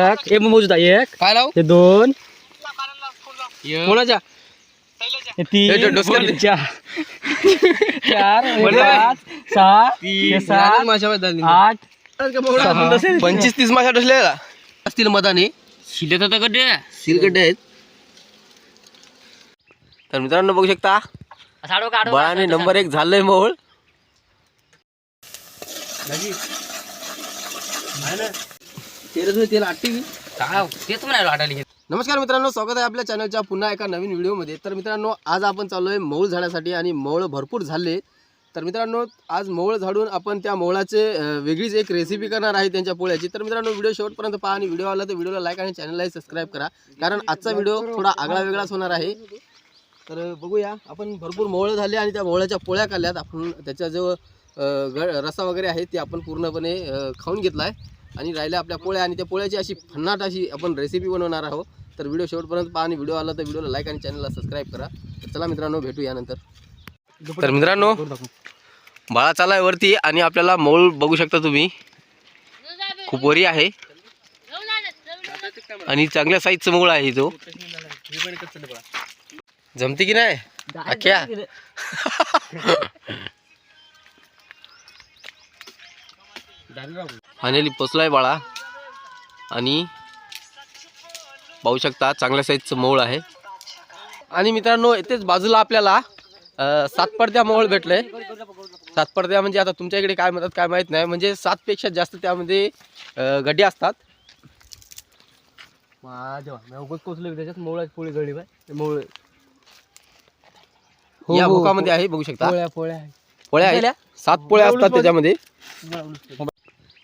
एक एक मोजूदा एक. काय लाव हे दोन. कोणाच्या? हे तीन हे. हे चार. हे. पाच सहा हे माशा आठ. पंचवीस तीस माशा डसलेला असतील मताने. शिले तर गड्डे आहेत. तर मित्रांनो बघू शकता. बळाने नंबर एक झालंय मोहोळ. तेल तेच नमस्कार मित्रांनो स्वागत आहे आपल्या चॅनलच्या पुन्हा एका नवीन व्हिडिओमध्ये. तर मित्रांनो आज आपण चाललो आहे मौळ झाडासाठी आणि मौळ भरपूर झाले. तर मित्रांनो आज मौळ झाडून आपण त्या मौळाचे वेगळीच एक रेसिपी करणार आहे त्यांच्या पोळ्याची. तर मित्रांनो व्हिडिओ शेवटपर्यंत पहा आणि व्हिडिओ आला तर व्हिडिओला लाईक आणि चॅनललाही सबस्क्राईब करा. कारण आजचा व्हिडिओ थोडा आगळा वेगळाच होणार आहे. तर बघूया. आपण भरपूर मोहळ झाले आणि त्या मोहळाच्या पोळ्या काढल्यात आपण त्याचा जो रसा वगैरे आहे ते आपण पूर्णपणे खाऊन घेतला आहे आणि राहिल्या आपल्या पोळ्या आणि त्या पोळ्याची अशी फन्नाट अशी आपण रेसिपी बनवणार आहोत. तर व्हिडिओ शेवटपर्यंत पहा आणि व्हिडिओ आला तर व्हिडिओला लाईक आणि चॅनलला सबस्क्राईब करा. तर चला मित्रांनो भेटू यानंतर. तर मित्रांनो बाळा चाला आहे वरती आणि आपल्याला मौल बघू शकता तुम्ही. खूप वरी आहे. आणि चांगल्या साईजचं मौळ आहे तो. जमते की नाही? अख्या? फायनली पोचलाय बाळा. आणि पाहू शकता चांगल्या साईजचं मोळ आहे. आणि मित्रांनो इथेच बाजूला आपल्याला अं, सात पडद्या मोळ भेटलंय. सात पडद्या म्हणजे आता तुमच्या इकडे काय म्हणतात काय माहीत नाही. म्हणजे सातपेक्षा जास्त त्यामध्ये गड्डे असतात. कोचलो त्याच्यात मोळा पोळी गळली बाय. मोळ. या भोकामध्ये आहे बघू शकता. पोळ्या पोळ्या. सात पोळ्या असतात त्याच्यामध्ये.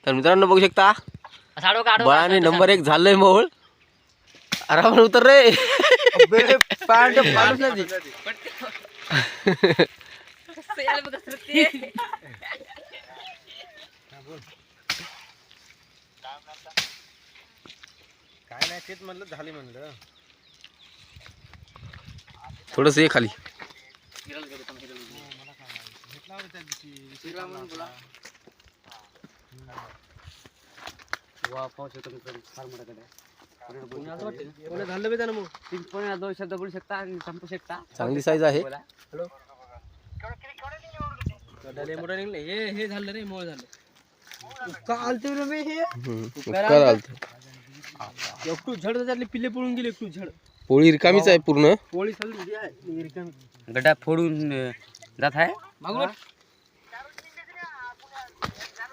तर मित्रांनो बघू शकता. बळाने नंबर एक झालंय मोहोळ. आरामात उतर रे. पॅन्ट पाडूच नाही ती. काय नाही तेच म्हणलं झाली म्हणलं. थोडस ये खाली. कोणी झालं बे त्यानं मग तीन पण दोन शब्द बोलू शकता आणि संपू शकता चांगली साईज आहे मोठं निघले. हे हे झालं रे मोळ झालं. का आलते रे बे हे. हम्म, उपकार आलते. एकटू झड त्यातले पिल्ले पळून गेले एकटू झड. पोळी रिकामीच आहे पूर्ण. पोळी आहे. रिकामी गड्डा फोडून जात आहे? मागून.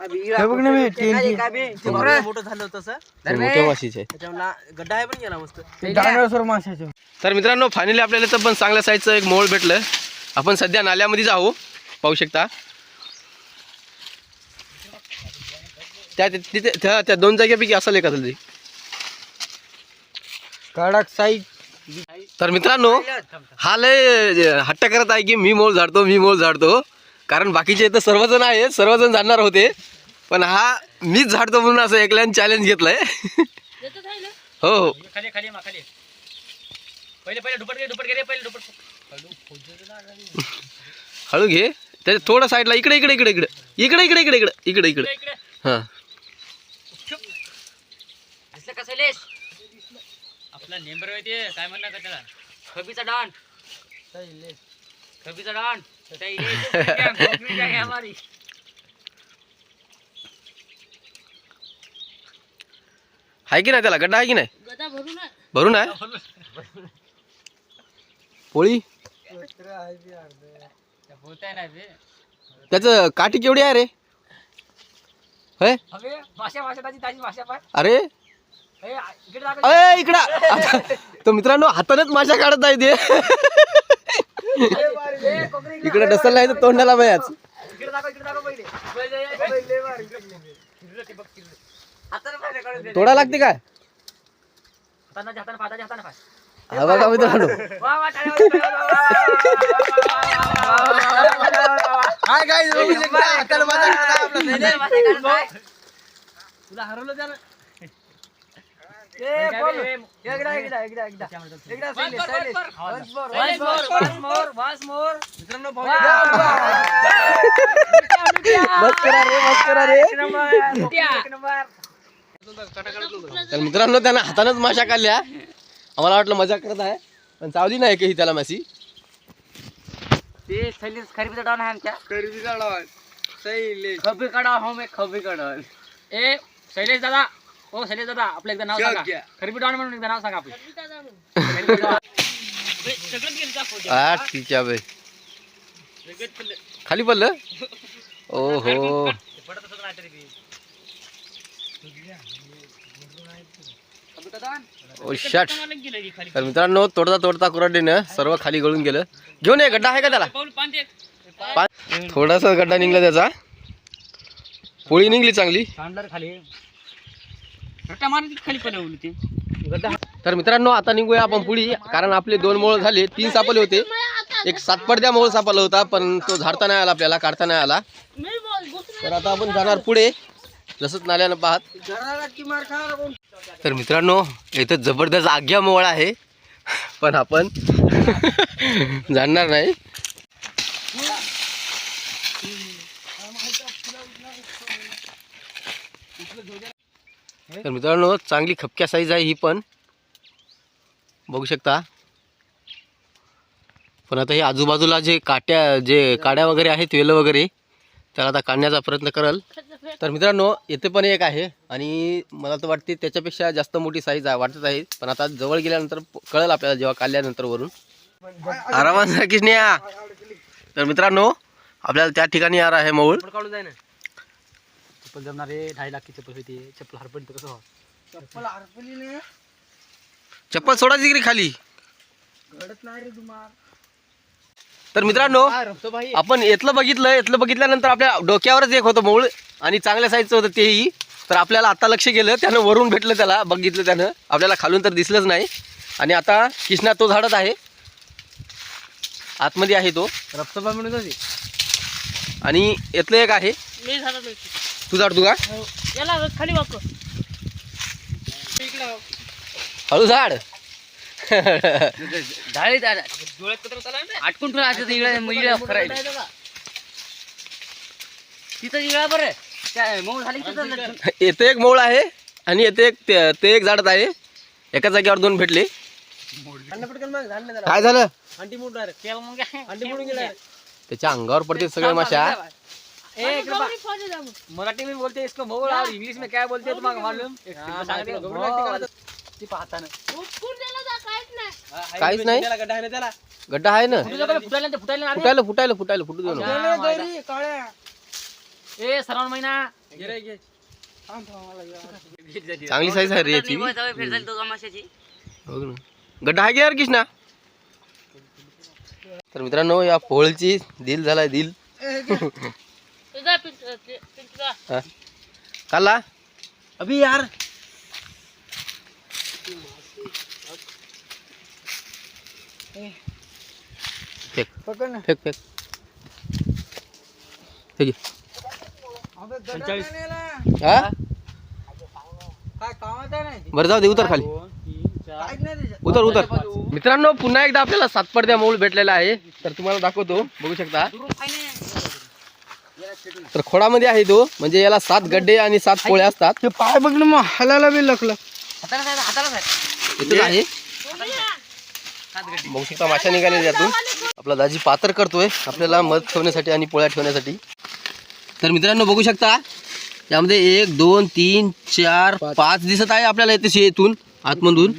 हे बघ ना बे? TNT. मोठं झालं तसं ते मोठ्या माशीचे आहे त्याच्यावर गड्डा आहे पण गेला मस्त. डायनासोर माशाचे तर मित्रांनो फायनली आपल्याला तर पण चांगल्या साईजचं एक मोळ भेटलं. आपण सध्या नाल्यामध्ये जाऊ पाहू शकता. त्या त्या- तिथे त्या त्या दोन जागेपैकी असेल एका तरी. कडक साईज तर मित्रांनो हा लय हट्ट करत आहे की मी मोळ झाडतो मी मोळ झाडतो. कारण बाकीचे इथं सर्वजण आहेत सर्वजण झाडणार होते. पण हा मीच झाडतो म्हणून असं एकल्यानं चॅलेंज घेतलंय. हो हो. खाली खाली मा खाली. पहिले पहिले दुपट घे दुपट घे रे पहिले दुपट. हळू घे. त्याच्या थोडं साईडला इकडे इकडे इकडे इकडे. इकडे इकडे इकडे इकडे इकडे इकडे. इकडे हां. दिसलं कसं लेस आपला नेंबर ते काय म्हणणार का त्याला? खबीचा डान. खबीचा डान. आहे की नाही त्याला? गड्डा आहे की नाही? भरून आहे पोळी? त्याचं काठी केवढी आहे रे? अरे? ए, इकडे. तो मित्रांनो हातानेच माशा काढत आहे ते इकडे डसल नाही तर तोंडाला बयाच तोडा लागते काय? हा बघा मित्रांनो. काय काय तुला हरवलं त्यानं. एकदा एकदा एकदा एकदा. एकदा मोर, वास मोर. मित्रांनो. तर मित्रांनो त्यानं हातानंच माशा काढल्या. आम्हाला वाटलं मजा करत आहे. पण चावली नाही काही त्याला माशी. ते डाऊन आहे आमच्या. खरेदीचा डाव. खबी काढा हो मी खबी काढा ए शैलेश दादा. ओ शैलेश दादा आपलं एकदा नाव सांगा. डाऊन म्हणून एकदा नाव सांगा आपलं. बे. हा. खाली पडलं? Oh shut? तर मित्रांनो तोडता तोडता कुराडीनं सर्व खाली गळून गेलं. घेऊन ये गड्डा आहे का त्याला. थोडासा गड्डा निघला त्याचा. पोळी निघली चांगली. खाली. खाली ते तर मित्रांनो आता निघूया आपण पुढी कारण आपले दोन मोळ झाले तीन सापले होते. एक सातपडद्या मोळ सापला होता पण तो झाडता नाही आला आपल्याला काढता नाही आला. तर आता आपण जाणार पुढे. जसंच नाल्यानं पाहत. तर मित्रांनो इथं जबरदस्त आज्ञा मोळ आहे. पण आपण जाणणार नाही. तर मित्रांनो चांगली खपक्या साईज आहे ही पण. बघू शकता. पण आता हे आजूबाजूला जे काट्या जे काड्या वगैरे आहेत वेलं वगैरे त्याला आता काढण्याचा प्रयत्न करल. तर मित्रांनो येथे पण एक आहे आणि मला तर वाटते त्याच्यापेक्षा जास्त मोठी साईज आहे वाटत आहे. पण आता जवळ गेल्यानंतर कळेल आपल्याला जेव्हा काढल्यानंतर वरून. आरामात किसन्या तर मित्रांनो आपल्याला त्या ठिकाणी यार आहे मऊळ. चप्पल ना जमणार रे ढाई लाख चप्पल होती. चप्पल हरपण कसं हो? चप्पल हरपली नाही चप्पल सोडायची की रे खाली. घडत नाही रे तुम्हाला तर मित्रांनो रमतो भाई. आपण इथलं बघितलं इथलं बघितल्यानंतर आपल्या डोक्यावरच एक होतं मऊळ आणि चांगल्या साईजचं होतं तेही. तर आपल्याला आता लक्ष गेलं त्यानं वरून भेटलं त्याला बघितलं त्यानं. आपल्याला खालून तर दिसलंच नाही. आणि आता कृष्णा तो झाडत आहे. आतमध्ये आहे तो. रक्तबा म्हणत होती आणि इथलं एक आहे. मी झालं तू झाड तू का? याला खाली हळू झाड. आटकून तुला आता इळा इळा करायला तिथं इळा बरं. त्या मऊ झाली की तिथं येथे एक मोळ आहे आणि येथे एक ते ते एक झाडत आहे. एका जागेवर दोन भेटले. काय झालं? अंडी डायरेक्ट मोडून गेला त्याच्या अंगावर पडते सगळे माशा. इकडं. मराठी में बोलते इसको मोड़ और इंग्लिश में क्या बोलते हैं तुम्हारा मालूम? हाँ, हो. ती पाहताना काहीच नाही. गड्डा आहे ना त्याला? गड्डा आहे ना? फुटू नका, फुटायला ते फुटायला नाही. फुटायला फुटायला फुटायला फुटू दे ना मायला. गौरी, काळ्या. ए श्रावण महिना. चांगली साईज आहे रे ना. गड्डा आहे की यार कृष्णा तर मित्रांनो या पोळची दिल झालाय दिल. हा. काला? अभी यार। फेक। पकड ना। Fake fake. फेक घे. अबे गड्डा नाही नेला. हा? काय कामात आहे नाही बरं जाऊ दे उतर खाली. काहीच नाही त्याच्यात उतर उतर. मित्रांनो पुन्हा एकदा आपल्याला सातपडद्या मऊल भेटलेला आहे. तर तुम्हाला दाखवतो. बघू शकता. तर खोडामध्ये आहे तो. म्हणजे याला सात गड्डे आणि सात पोळे असतात. ते पाय बघ ना मग हलायला बी लकलं आहे. बघू शकता माशा निघाले त्यातून आपला दाजी पात्र करतोय आपल्याला मध ठेवण्यासाठी आणि पोळ्या ठेवण्यासाठी. तर मित्रांनो बघू शकता यामध्ये एक दोन तीन चार पाच दिसत आहे आपल्याला येते येथून आतमधून.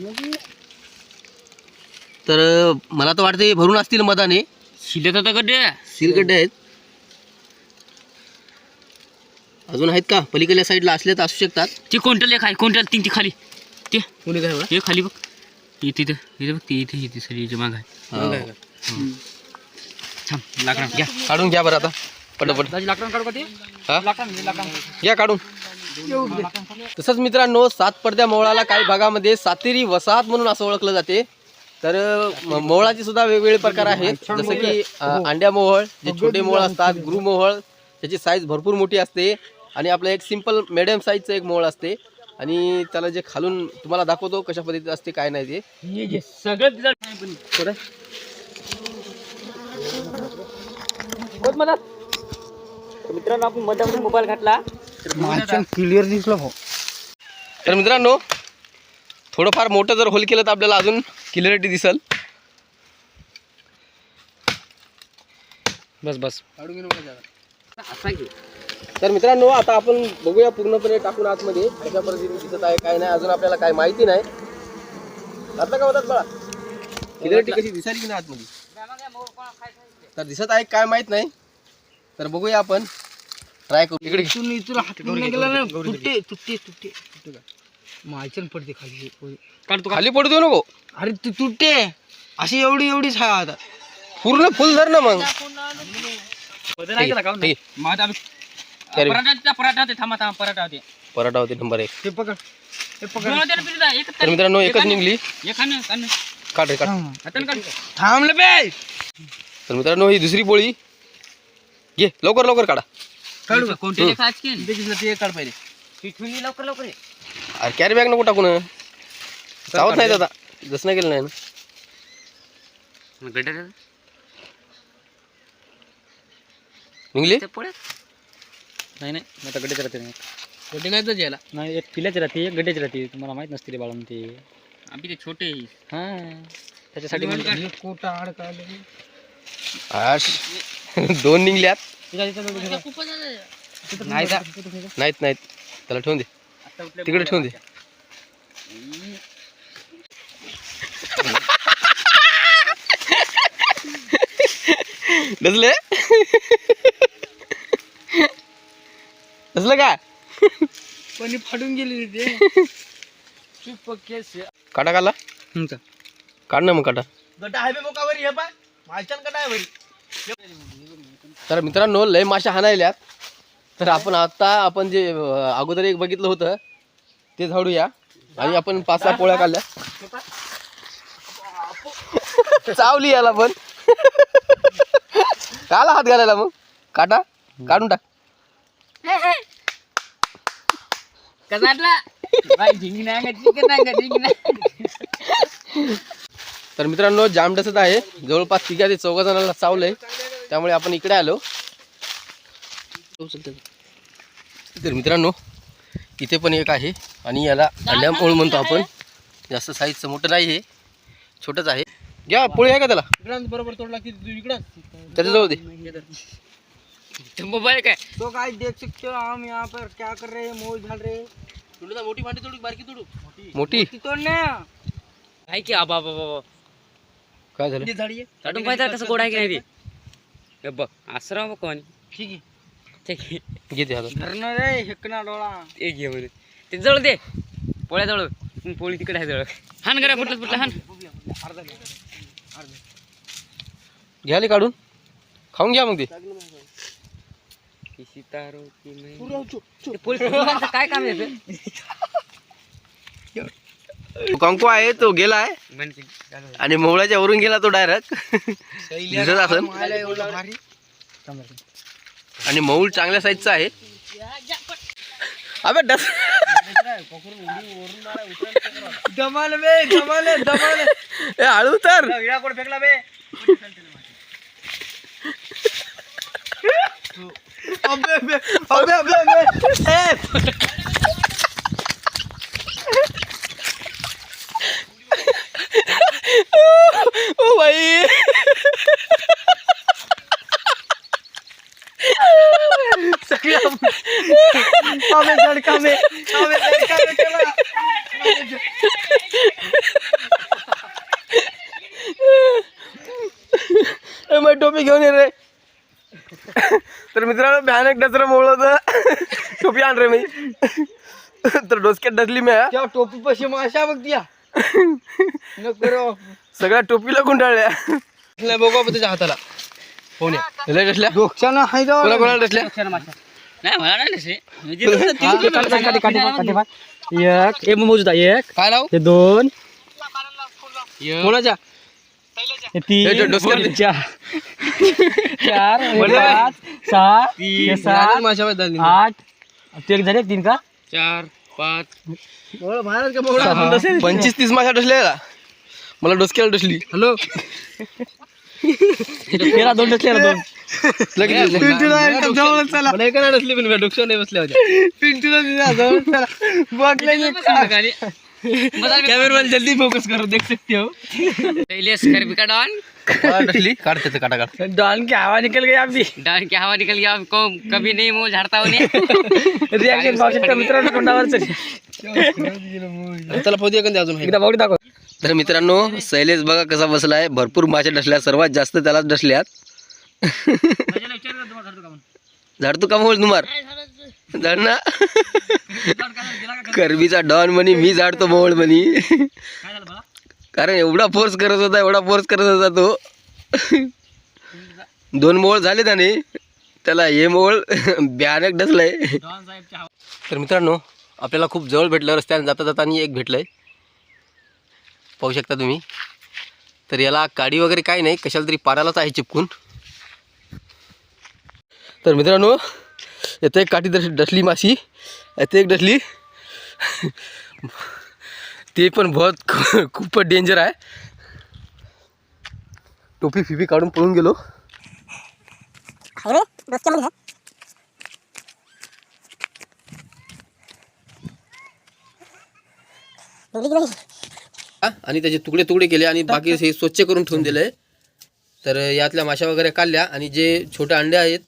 तर मला तर वाटतं हे भरून असतील मधाने. शिल्लक होतं गड्डे सिलगड्डे आहेत. अजून आहेत का? पलीकडल्या साईडला असले तर असू शकतात. ती कोणतं लेख आहे? कोणत्या तीन ती खाली? ते. कोणी काय हे खाली बघ. इथे इथं इथे बघ ती इथे इथे सरी याच्या माग आहे थांब लाकडा घ्या. काढून घ्या बरं आता. पटापट. लाकडा काढू का ते? हा? लाकडा लाकडा घ्या काढून. तसंच मित्रांनो सात पडद्या मोळाला काही भागामध्ये सातेरी वसाहत म्हणून असं ओळखलं जाते. तर मोहळाचे सुद्धा वेगवेगळे प्रकार आहेत. जसं की अंड्या मोहळ जे छोटे मोहळ असतात गृह मोहळ त्याची साईज भरपूर मोठी असते आणि आपलं एक सिंपल मिडियम साईजचं एक मोहळ असते. आणि त्याला जे खालून तुम्हाला दाखवतो कशा पद्धतीचं असते काय नाही ते. सगळं मित्रांनो आपण मोबाईल घातला. क्लिअर दिसलं भाऊ. तर मित्रांनो थोडंफार मोठं जर होल केलं तर आपल्याला अजून क्लिअरिटी दिसल. बस बस. तर मित्रांनो आता आपण बघूया पूर्णपणे टाकून आतमध्ये कशा पद्धतीने दिसत आहे काय नाही अजून आपल्याला काय माहिती नाही. घातलं का होतात बळा? क्लिअरिटी कशी दिसायली की नाही आतमध्ये? तर दिसत आहे काय माहीत नाही. तर बघूया आपण. ट्राय करू. इकडे इथून इथून हात पूर्ण गेला ना तुटे तुटे तुटे मायचन पडते खाली. काढतो खाली पडू देऊ नको अरे तू तुटे अशी एवढी एवढीच आहे आता. पूर्ण फुल धर ना मग. आहे का माझा आम्ही- पराठा पराठा होते थांबा थांबा पराठा होते पराठा होते नंबर एक हे पकड हे पकड दोन होते ना पिढीला, एकच तर मित्रांनो एकच निघली एक खाणं खाणं काढ रे काढ हातानं काढ थांबलं बे तर मित्रांनो ही दुसरी पोळी घे लवकर लवकर काढा. काढू का? कोणते लेखा आज ते काढ पहिले. पिठुली लवकर लवकर अरे कॅरी बॅग नको टाकू ना. चावत नाही आता जसं नाही केलं नाही ना? निघली पोळ्यात नाही नाही मी आता गड्ड्याच राहते नाही छोटे नाही तर याला नाही एक पिल्याच राहते एक गड्ड्याच राहते तुम्हाला माहीत नसते रे बाळा ते आम्ही ते छोटे हा त्याच्यासाठी म्हणलं. कोटा अडकायला आश दोन निघल्यात नाही का नाहीत नाहीत त्याला ठेवून दे तिकडे ठेवून दे डसले डसलं काय कोणी फाडून गेली ते. काटा काढला? काढ ना मग काटा. गटा आहे बे मोकावरी हे पाय मायचन गटा आहे तर मित्रांनो लय माशा हाणायल्यात. तर आपण आता आपण जे अगोदर एक बघितलं होतं ते झाडूया. आणि आपण पाच सहा पोळ्या काढल्या. चावली याला पण. काला हात घालायला मग. काटा काढून टाक. तर मित्रांनो जाम डसत आहे. जवळपास तिघा ते चौघा जणांना चावलंय. त्यामुळे आपण इकडे आलो. तर मित्रांनो इथे पण एक आहे. आणि याला अंड्या पोळ म्हणतो आपण. जास्त साईजचं मोठं नाही आहे छोटंच आहे. घ्या पोळी आहे का त्याला? इकडं बरोबर तोडला की तू इकडं. त्याच्याजवळ दे. तो मोबाईल काय? तो काय देख सकते हो हम यहाँ पर? क्या कर रहे हैं? मौज झाल रहे मोठी भांडी तोडू बारकी तोडू. मोठी? तोडणे आहे की? आबा बाबा काय झालं? झाडी आहे. काढून पाहिजे कसं गोड आहे की नाही ते बघ बघ कोणी. ठीक आहे. ठीक आहे. घेते हातात धरणं रे हेकना डोळा. ते घे म्हणे ते जवळ दे. पोळ्या मग पोळी तिकडे आहे जवळ. हान करा फुटलं फुटलं हान. अर्धा घे. अर्धा घ्याले काढून. खाऊन घ्या मग ते. काय काम आहे याचं? कंकू आहे तो गेलाय म्हणजे आणि मोहळाच्या वरून गेला तो डायरेक्ट दिसत असेल. मायला एवढं भारी. आणि मऊल चांगल्या साईजचा आहे. अबे डस दमाल बे दमाल दमाल ए हळू तर विडा कोण फेकला बे अबे अबे अबे अबे अबे ए ओ भाई अबे लड़का में अबे लड़का में चला ए, मग टोपी घेऊन ये रे. तर मित्रांनो भयानक डसरं मोळ होतं टोपी आण रे मी. तर डोसक्यात डसली मी हा. त्या टोपी पशी माशा बघ त्या. नको सगळ्या टोपीला गुंडाळल्या. बघू आपण त्याच्या हाताला. हो लय डसल्या डोक्यानं हाय कोणा कोणाला डसल्या नाही मला नाही नसे एक एक मोजूदा एक. काय लाव? हे दोन. कोणाच्या? हे तीन हे हे चार चार हे पाच सहा हे सात आठ. ते एक झाले तीन का? चार पाच. पंचवीस तीस माशा डसल्या मला डोसक्याला डसली. हॅलो? तेरा दोन डसले ना दोन. मला एका नाही डसली पण डोक्यावर नाही बसल्या होत्या. जल्दी फोकस करो देख सकते हो. पहले स्कर्पी का डॉन. काटा डॉन की हवा निकल गई अभी. डॉन की हवा निकल गया को कभी नहीं मुंह झाड़ता उन्हें. रिॲक्शन पाहू शकता मित्रांनो तोंडावर त्याला पोहोच एखादी अजून. एकदा बघू दाखव. तर मित्रांनो शैलेश बघा कसा बसलाय. भरपूर माशा डसल्या सर्वात जास्त त्यालाच डसल्यात. झाडतो का मोळ तुम्हार झाड ना? करबीचा डॉन म्हणी मी झाडतो मोळ म्हणी. कारण एवढा फोर्स करत होता एवढा फोर्स करत होता तो. दोन मोळ झाले त्याने. त्याला हे मोळ भयानक डसलंय. तर मित्रांनो आपल्याला खूप जवळ भेटलं रस्त्याने जाता जाताना एक भेटलंय. पाहू शकता तुम्ही. तर याला काडी वगैरे काही नाही कशाला तरी पारालाच आहे चिपकून. तर मित्रांनो येथे एक काठी दस डसली माशी. येथे एक डसली ते पण बहुत खूपच डेंजर आहे. टोपी फिपी काढून पळून गेलो. आणि त्याचे तुकडे तुकडे केले आणि बाकी हे स्वच्छ करून ठेवून दिले तर यातल्या माशा वगैरे काढल्या आणि जे छोटे अंडे आहेत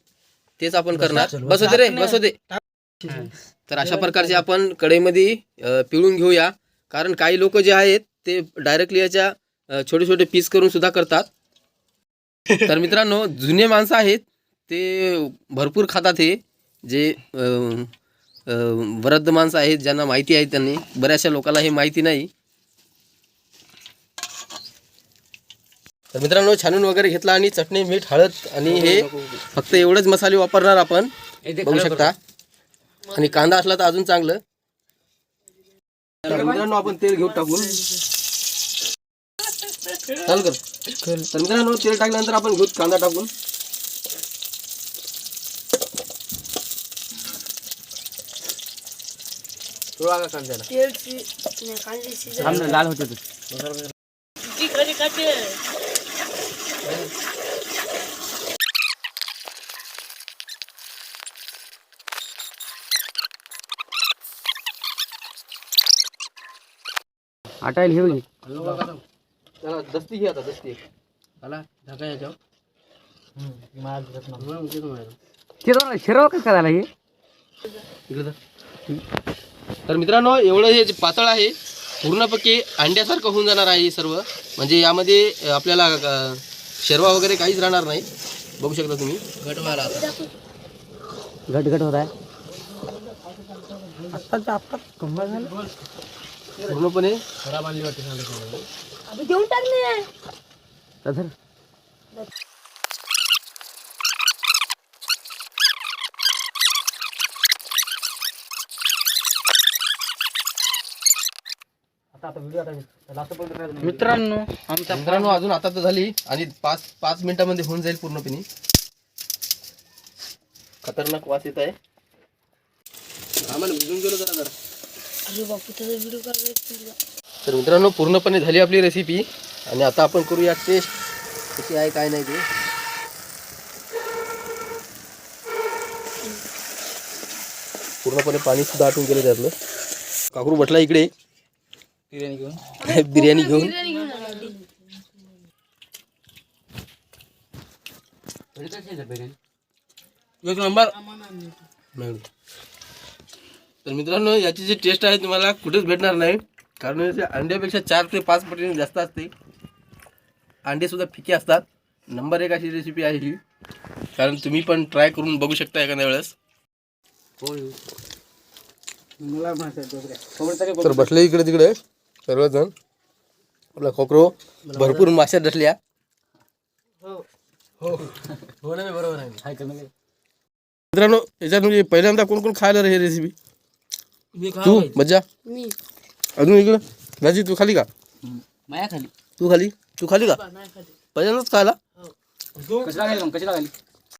तेच आपण करणार. बस होते रे बस होते तर अशा प्रकारचे आपण कढईमध्ये पिळून घेऊया. कारण काही लोक जे आहेत ते डायरेक्टली याच्या छोटे छोटे पीस करून सुद्धा करतात. तर मित्रांनो जुने माणसं आहेत ते भरपूर खातात हे. जे वृद्ध माणसं आहेत ज्यांना माहिती आहे त्यांनी. बऱ्याचशा लोकांना हे माहिती नाही. तर मित्रांनो छानून वगैरे घेतला आणि चटणी मीठ हळद आणि हे फक्त एवढंच मसाले वापरणार आपण. बघू शकता. आणि कांदा असला तर अजून चांगलं. तर मित्रांनो आपण तेल घेऊन टाकून. चालू कर. तर मित्रांनो तेल टाकल्यानंतर आपण घेऊ कांदा टाकून. थोडा का कांद्याला. लाल होते आटायला घेऊन त्याला दस्ती घे आता दस्ती. त्याला ढाका याच्यावर. शिरव शिरव का करायला हे. तर मित्रांनो एवढं हे जे पातळ आहे पूर्णपणे अंड्यासारखं होऊन जाणार आहे हे सर्व. म्हणजे यामध्ये आपल्याला शेरवा वगैरे काहीच राहणार नाही. बघू शकता तुम्ही. घट व्हायला घट घट होत आहे. आत्ताच आत्ता कंबर झालं. पूर्णपणे? धर मित्रांनो आमचा मित्रांनो अजून आता तर झाली. आणि पाच पाच मिनिटामध्ये होऊन जाईल पूर्णपणे. खतरनाक वास येत आहे. आम्हाला भिजून गेलो जरा जरा. तर मित्रांनो पूर्णपणे झाली आपली रेसिपी आणि आता आपण करूया टेस्ट कशी आहे काय नाही ते. पूर्णपणे पाणी सुद्धा आटून गेलं त्यातलं. काकरू बसला इकडे. बिर्याणी घेऊन. बिर्याणी घेऊन. एक नंबर. तर मित्रांनो याची जी टेस्ट आहे तुम्हाला कुठेच भेटणार नाही. कारण याच्या अंड्यापेक्षा चार ते पाच पटीने जास्त असते. अंडे सुद्धा फिके असतात. नंबर एक अशी रेसिपी आहे ही. कारण तुम्ही पण ट्राय करून बघू शकता एखाद्या वेळेस. तर बसले इकडे तिकडे सर्वजण. आपला खोकरो भरपूर माश्या डसल्या. हो. हो. ना बरोबर आहे. मित्रांनो याच्यात म्हणजे पहिल्यांदा कोण कोण खायला रे हे रेसिपी तू मज्जा? मी. अजून इकडं? राजी तू खाली का? माया खाली. तू खाली? तू खाली का? पहिल्यांदाच खायला? कशाला खाली मग? कशाला खाली